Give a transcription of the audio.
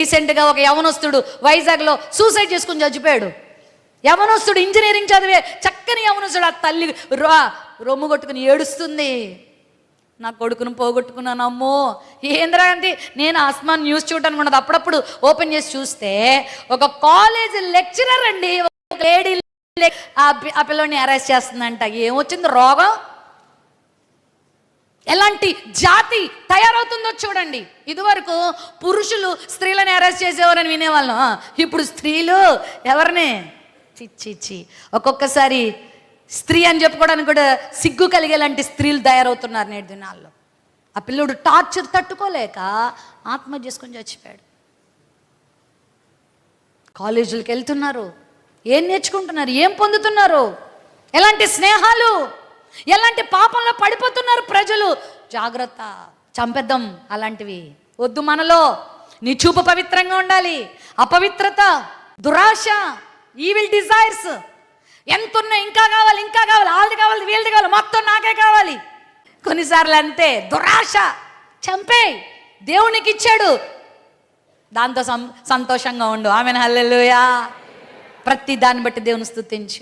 రీసెంట్గా ఒక యవనస్తుడు వైజాగ్లో సూసైడ్ చేసుకుని చచ్చిపోయాడు. యవనస్తుడు ఇంజనీరింగ్ చదివే చక్కని యవనస్తుడు ఆ తల్లి రా రొమ్ము కొట్టుకుని ఏడుస్తుంది. నా కొడుకును పోగొట్టుకున్నాను అమ్మో. ఏంద్రాంతి నేను ఆస్మాన్ న్యూస్ చూడటానికి ఉన్నది. అప్పుడప్పుడు ఓపెన్ చేసి చూస్తే ఒక కాలేజ్ లెక్చరర్ అండి ఒక లేడీ ఆ పి- ఆ అరెస్ట్ చేస్తుందంట. ఏమొచ్చింది రోగం? ఎలాంటి జాతి తయారవుతుందో చూడండి. ఇదివరకు పురుషులు స్త్రీలను అరెస్ట్ చేసేవారని వినేవాళ్ళం. ఇప్పుడు స్త్రీలు ఎవరిని? చిచ్చి ఒక్కొక్కసారి స్త్రీ అని చెప్పుకోవడానికి కూడా సిగ్గు కలిగేలాంటి స్త్రీలు తయారవుతున్నారు నేటి దినాల్లో. ఆ పిల్లోడు టార్చర్ తట్టుకోలేక ఆత్మహత్య చేసుకొని చచ్చిపోయాడు. కాలేజీలకు వెళ్తున్నారు. ఏం నేర్చుకుంటున్నారు? ఏం పొందుతున్నారు? ఎలాంటి స్నేహాలు? ఎలాంటి పాపంలో పడిపోతున్నారు ప్రజలు? జాగ్రత్త చంపేద్దాం అలాంటివి. వద్దు మనలో. నీ చూపు పవిత్రంగా ఉండాలి. అపవిత్రత దురాశ ఈవిల్ డిజైర్స్ ఎంత ఉన్నా ఇంకా కావాలి ఇంకా కావాలి. వాళ్ళది కావాలి వీళ్ళది కావాలి. మొత్తం నాకే కావాలి. కొన్నిసార్లు అంతే. దురాశ. చంపే. దేవునికి ఇచ్చాడు దాంతో సం సంతోషంగా ఉండు. ఆమెను. హల్లెలుయా. ప్రతి దాన్ని బట్టి దేవుని స్థుతించు.